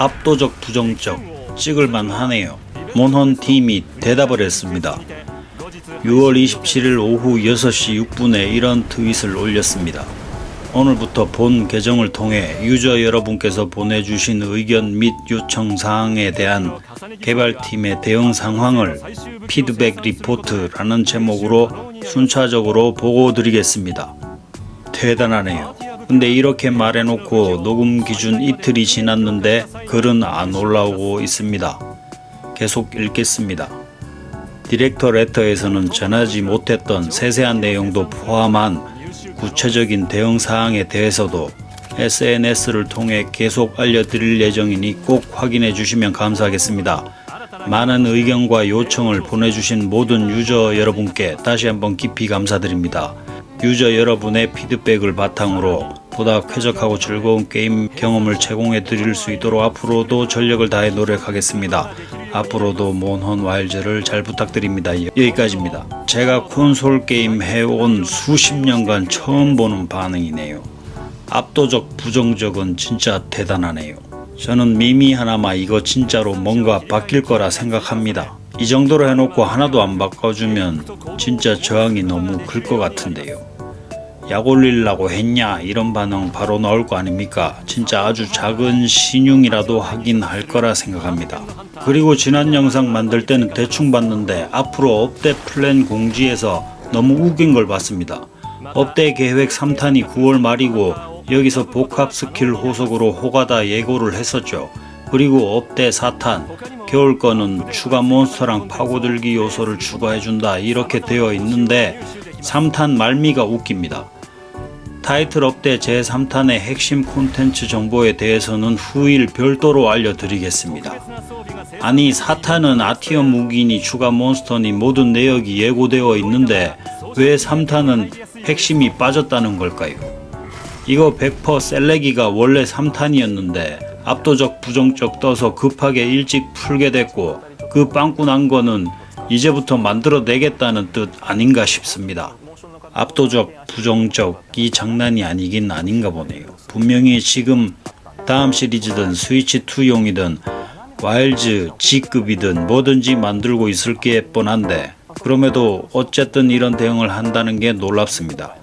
압도적 부정적 찍을만 하네요. 몬헌 팀이 대답을 했습니다. 6월 27일 오후 6시 6분에 이런 트윗을 올렸습니다. 오늘부터 본 계정을 통해 유저 여러분께서 보내주신 의견 및 요청 사항에 대한 개발팀의 대응 상황을 피드백 리포트라는 제목으로 순차적으로 보고 드리겠습니다. 대단하네요. 근데 이렇게 말해놓고 녹음 기준 이틀이 지났는데 글은 안 올라오고 있습니다. 계속 읽겠습니다. 디렉터 레터에서는 전하지 못했던 세세한 내용도 포함한 구체적인 대응 사항에 대해서도 SNS를 통해 계속 알려드릴 예정이니 꼭 확인해 주시면 감사하겠습니다. 많은 의견과 요청을 보내주신 모든 유저 여러분께 다시 한번 깊이 감사드립니다. 유저 여러분의 피드백을 바탕으로 보다 쾌적하고 즐거운 게임 경험을 제공해 드릴 수 있도록 앞으로도 전력을 다해 노력하겠습니다. 앞으로도 몬헌 와일즈를 잘 부탁드립니다. 여기까지입니다. 제가 콘솔 게임 해온 수십 년간 처음 보는 반응이네요. 압도적 부정적은 진짜 대단하네요. 저는 미미 하나마 이거 진짜로 뭔가 바뀔 거라 생각합니다. 이 정도로 해놓고 하나도 안 바꿔주면 진짜 저항이 너무 클 것 같은데요. 약 올리려고 했냐 이런 반응 바로 나올 거 아닙니까? 진짜 아주 작은 신용이라도 하긴 할 거라 생각합니다. 그리고 지난 영상 만들 때는 대충 봤는데 앞으로 업데 플랜 공지에서 너무 우긴 걸 봤습니다. 업데 계획 3탄이 9월 말이고 여기서 복합 스킬 호속으로 호가다 예고를 했었죠. 그리고 업데 4탄 겨울 거는 추가 몬스터랑 파고들기 요소를 추가해준다 이렇게 되어 있는데 3탄 말미가 웃깁니다. 타이틀 업데 제3탄의 핵심 콘텐츠 정보에 대해서는 후일 별도로 알려드리겠습니다. 아니 4탄은 아티엄 무기니 추가 몬스터니 모든 내역이 예고되어 있는데 왜 3탄은 핵심이 빠졌다는 걸까요? 이거 100% 셀레기가 원래 3탄이었는데 압도적 부정적 떠서 급하게 일찍 풀게 됐고 그 빵꾸 난 거는 이제부터 만들어내겠다는 뜻 아닌가 싶습니다. 압도적 부정적이 장난이 아니긴 아닌가 보네요. 분명히 지금 다음 시리즈든 스위치2용이든 와일즈 G급이든 뭐든지 만들고 있을 게 뻔한데 그럼에도 어쨌든 이런 대응을 한다는 게 놀랍습니다.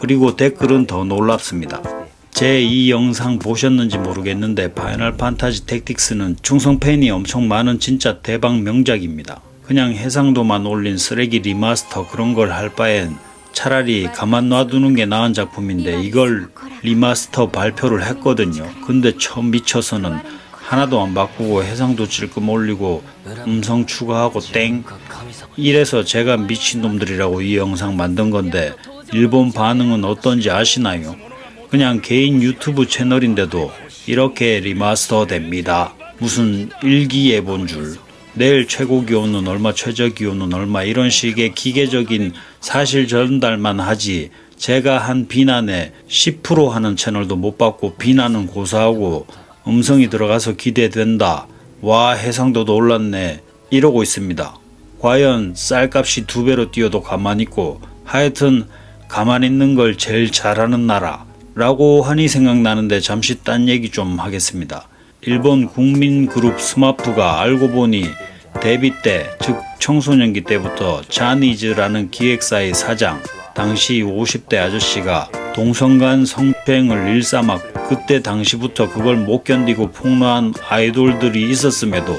그리고 댓글은 더 놀랍습니다. 제 이 영상 보셨는지 모르겠는데 파이널 판타지 택틱스는 충성 팬이 엄청 많은 진짜 대박 명작입니다. 그냥 해상도만 올린 쓰레기 리마스터 그런 걸 할 바엔 차라리 가만 놔두는 게 나은 작품인데 이걸 리마스터 발표를 했거든요. 근데 처음 미쳐서는 하나도 안 바꾸고 해상도 찔끔 올리고 음성 추가하고 땡 이래서 제가 미친놈들이라고 이 영상 만든 건데 일본 반응은 어떤지 아시나요? 그냥 개인 유튜브 채널인데도 이렇게 리마스터 됩니다. 무슨 일기예본 줄. 내일 최고 기온은 얼마, 최저 기온은 얼마 이런 식의 기계적인 사실 전달만 하지 제가 한 비난에 10% 하는 채널도 못 받고 비난은 고사하고 음성이 들어가서 기대된다. 와 해상도도 올랐네. 이러고 있습니다. 과연 쌀값이 두 배로 뛰어도 가만히 있고 하여튼 가만히 있는 걸 제일 잘하는 나라 라고 하니 생각나는데 잠시 딴 얘기 좀 하겠습니다. 일본 국민그룹 스마프가 알고 보니 데뷔 때, 즉 청소년기 때부터 자니즈라는 기획사의 사장, 당시 50대 아저씨가 동성간 성추행을 일삼았 그때 당시부터 그걸 못 견디고 폭로한 아이돌들이 있었음에도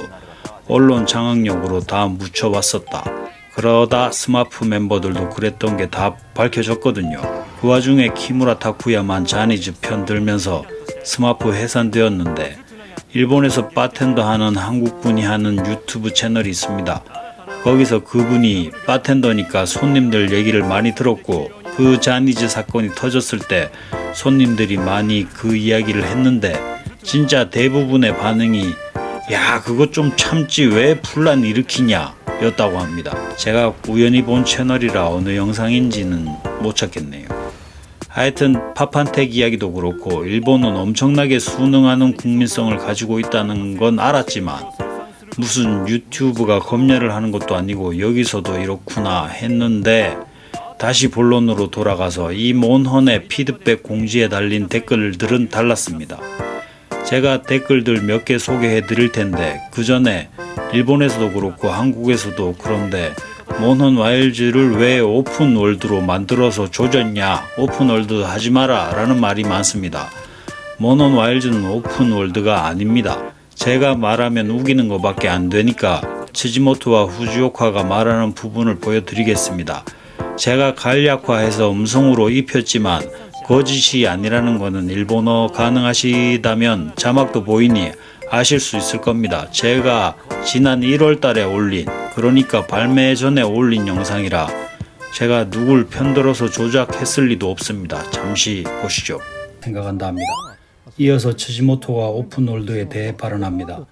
언론 장악력으로 다 묻혀왔었다. 그러다 스마프 멤버들도 그랬던 게 다 밝혀졌거든요. 그 와중에 키무라 타쿠야만 자니즈 편 들면서 스마프 해산되었는데 일본에서 바텐더 하는 한국분이 하는 유튜브 채널이 있습니다. 거기서 그분이 바텐더니까 손님들 얘기를 많이 들었고 그 자니즈 사건이 터졌을 때 손님들이 많이 그 이야기를 했는데 진짜 대부분의 반응이 야 그거 좀 참지 왜 분란 일으키냐 였다고 합니다. 제가 우연히 본 채널이라 어느 영상인지는 못 찾겠네요. 하여튼 파판텍 이야기도 그렇고 일본은 엄청나게 순응하는 국민성을 가지고 있다는 건 알았지만 무슨 유튜브가 검열을 하는 것도 아니고 여기서도 이렇구나 했는데 다시 본론으로 돌아가서 이 몬헌의 피드백 공지에 달린 댓글들은 달랐습니다. 제가 댓글들 몇 개 소개해 드릴 텐데 그 전에 일본에서도 그렇고 한국에서도 그런데 몬헌 와일즈를 왜 오픈 월드로 만들어서 조졌냐 오픈 월드 하지 마라 라는 말이 많습니다. 몬헌 와일즈는 오픈 월드가 아닙니다. 제가 말하면 우기는 것밖에 안 되니까 치지모토와 후지오카가 말하는 부분을 보여드리겠습니다. 제가 간략화해서 음성으로 입혔지만 거짓이 아니라는 것은 일본어 가능하시다면 자막도 보이니 아실 수 있을 겁니다. 제가 지난 1월 달에 올린 그러니까 발매 전에 올린 영상이라 제가 누굴 편들어서 조작했을 리도 없습니다. 잠시 보시죠. 생각한다 합니다. 이어서 치지모토가 오픈월드에 대해 발언합니다.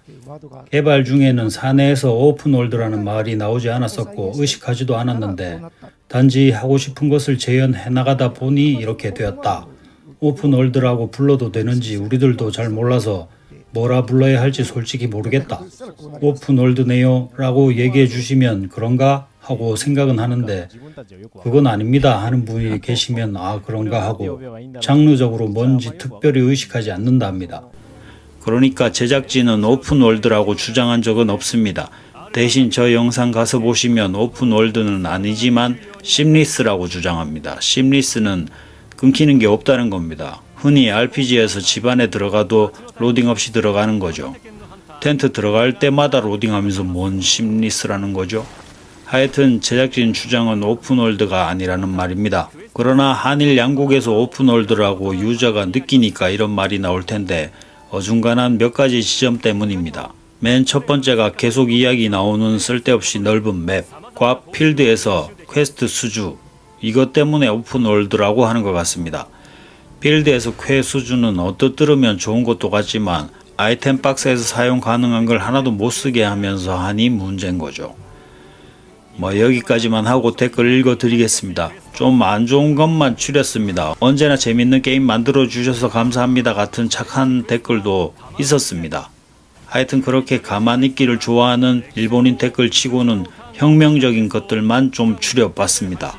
개발 중에는 사내에서 오픈월드라는 말이 나오지 않았었고 의식하지도 않았는데 단지 하고 싶은 것을 재현해 나가다 보니 이렇게 되었다. 오픈월드라고 불러도 되는지 우리들도 잘 몰라서 뭐라 불러야 할지 솔직히 모르겠다. 오픈월드네요 라고 얘기해 주시면 그런가 하고 생각은 하는데 그건 아닙니다 하는 분이 계시면 아 그런가 하고 장르적으로 뭔지 특별히 의식하지 않는다 합니다. 그러니까 제작진은 오픈월드라고 주장한 적은 없습니다. 대신 저 영상 가서 보시면 오픈월드는 아니지만 심리스라고 주장합니다. 심리스는 끊기는 게 없다는 겁니다. 흔히 RPG에서 집 안에 들어가도 로딩 없이 들어가는 거죠. 텐트 들어갈 때마다 로딩하면서 뭔 심리스라는 거죠. 하여튼 제작진 주장은 오픈월드가 아니라는 말입니다. 그러나 한일 양국에서 오픈월드라고 유저가 느끼니까 이런 말이 나올 텐데 어중간한 몇 가지 지점 때문입니다. 맨 첫 번째가 계속 이야기 나오는 쓸데없이 넓은 맵, 과 필드에서 퀘스트 수주, 이것 때문에 오픈월드라고 하는 것 같습니다. 필드에서 퀘 수주는 얻어들으면 좋은 것도 같지만 아이템 박스에서 사용 가능한 걸 하나도 못 쓰게 하면서 하니 문제인 거죠. 뭐 여기까지만 하고 댓글 읽어 드리겠습니다. 좀 안 좋은 것만 추렸습니다. 언제나 재밌는 게임 만들어 주셔서 감사합니다 같은 착한 댓글도 있었습니다. 하여튼 그렇게 가만히 있기를 좋아하는 일본인 댓글 치고는 혁명적인 것들만 좀 추려봤습니다.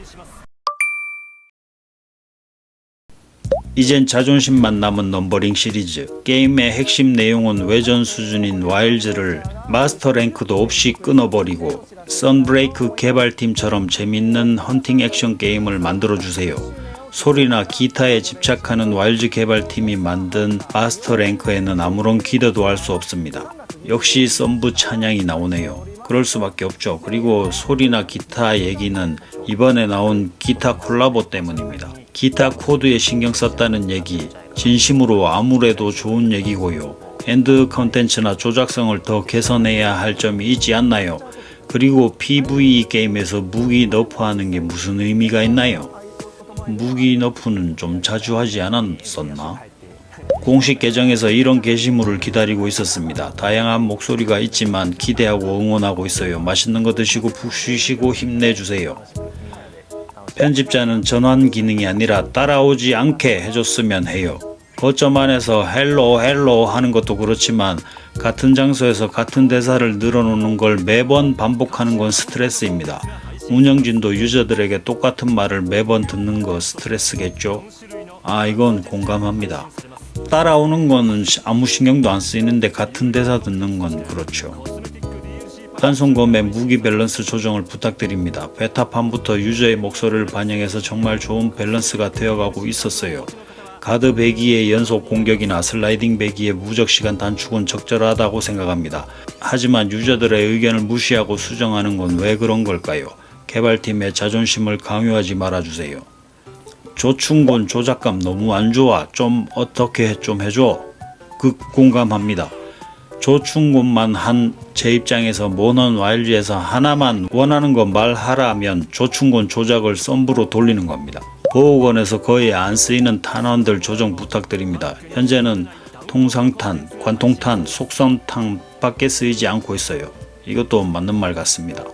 이젠 자존심만 남은 넘버링 시리즈. 게임의 핵심 내용은 외전 수준인 와일즈를 마스터 랭크도 없이 끊어버리고 썬브레이크 개발팀처럼 재밌는 헌팅 액션 게임을 만들어주세요. 소리나 기타에 집착하는 와일즈 개발팀이 만든 마스터 랭크에는 아무런 기대도 할 수 없습니다. 역시 썬브 찬양이 나오네요. 그럴 수밖에 없죠. 그리고 소리나 기타 얘기는 이번에 나온 기타 콜라보 때문입니다. 기타 코드에 신경 썼다는 얘기, 진심으로 아무래도 좋은 얘기고요. 엔드 컨텐츠나 조작성을 더 개선해야 할 점이 있지 않나요? 그리고 PVE 게임에서 무기 너프하는 게 무슨 의미가 있나요? 무기 너프는 좀 자주 하지 않았었나? 공식 계정에서 이런 게시물을 기다리고 있었습니다. 다양한 목소리가 있지만 기대하고 응원하고 있어요. 맛있는 거 드시고 푹 쉬시고 힘내주세요. 편집자는 전환 기능이 아니라 따라오지 않게 해줬으면 해요. 거점 안에서 헬로 헬로 하는 것도 그렇지만 같은 장소에서 같은 대사를 늘어놓는 걸 매번 반복하는 건 스트레스입니다. 운영진도 유저들에게 똑같은 말을 매번 듣는 거 스트레스겠죠? 아, 이건 공감합니다. 따라오는 거는 아무 신경도 안 쓰이는데 같은 대사 듣는 건 그렇죠. 단순 검의 무기 밸런스 조정을 부탁드립니다. 베타판부터 유저의 목소리를 반영해서 정말 좋은 밸런스가 되어가고 있었어요. 가드 배기의 연속 공격이나 슬라이딩 배기의 무적 시간 단축은 적절하다고 생각합니다. 하지만 유저들의 의견을 무시하고 수정하는 건 왜 그런 걸까요? 개발팀의 자존심을 강요하지 말아주세요. 조충곤 조작감 너무 안 좋아. 좀 어떻게 좀 해줘. 극 공감합니다. 조충곤만 한 제 입장에서 모넌 와일드에서 하나만 원하는 거 말하라면 조충곤 조작을 썸브로 돌리는 겁니다. 보호건에서 거의 안 쓰이는 탄원들 조정 부탁드립니다. 현재는 통상탄, 관통탄, 속성탄 밖에 쓰이지 않고 있어요. 이것도 맞는 말 같습니다.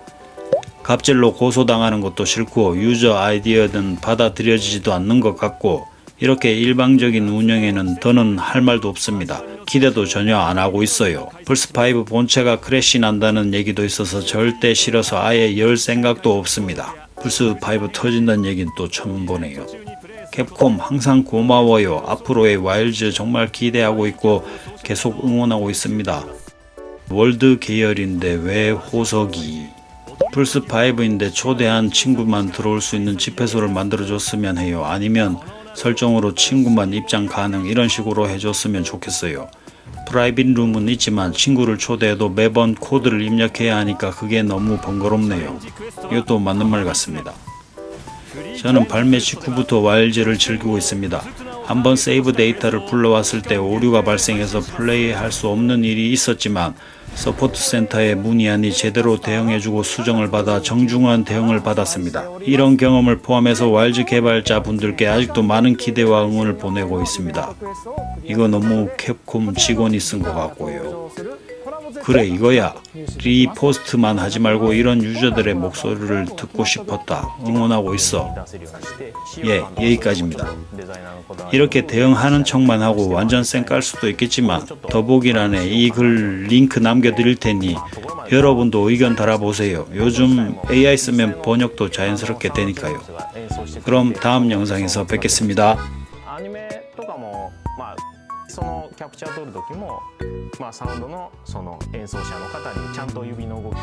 갑질로 고소당하는 것도 싫고 유저 아이디어는 받아들여지지도 않는 것 같고 이렇게 일방적인 운영에는 더는 할 말도 없습니다. 기대도 전혀 안 하고 있어요. 플스5 본체가 크래시 난다는 얘기도 있어서 절대 싫어서 아예 열 생각도 없습니다. 플스5 터진다는 얘기는 또 처음 보네요. 캡콤 항상 고마워요. 앞으로의 와일즈 정말 기대하고 있고 계속 응원하고 있습니다. 월드 계열인데 왜 호석이? 플스 5인데 초대한 친구만 들어올 수 있는 집회소를 만들어줬으면 해요. 아니면 설정으로 친구만 입장 가능 이런 식으로 해줬으면 좋겠어요. 프라이빗 룸은 있지만 친구를 초대해도 매번 코드를 입력해야 하니까 그게 너무 번거롭네요. 이것도 맞는 말 같습니다. 저는 발매 직후부터 와일즈를 즐기고 있습니다. 한번 세이브 데이터를 불러왔을 때 오류가 발생해서 플레이할 수 없는 일이 있었지만 서포트 센터에 문의하니 제대로 대응해주고 수정을 받아 정중한 대응을 받았습니다. 이런 경험을 포함해서 와일즈 개발자 분들께 아직도 많은 기대와 응원을 보내고 있습니다. 이거 너무 캡콤 직원이 쓴 것 같고요. 그래 이거야. 리포스트만 하지 말고 이런 유저들의 목소리를 듣고 싶었다. 응원하고 있어. 예, 여기까지입니다. 이렇게 대응하는 척만 하고 완전 쌩깔 수도 있겠지만 더보기란에 이 글 링크 남겨드릴 테니 여러분도 의견 달아보세요. 요즘 AI 쓰면 번역도 자연스럽게 되니까요. 그럼 다음 영상에서 뵙겠습니다. クチャー取る時もまあサウンドのその演奏者の方にちゃんと指の動きを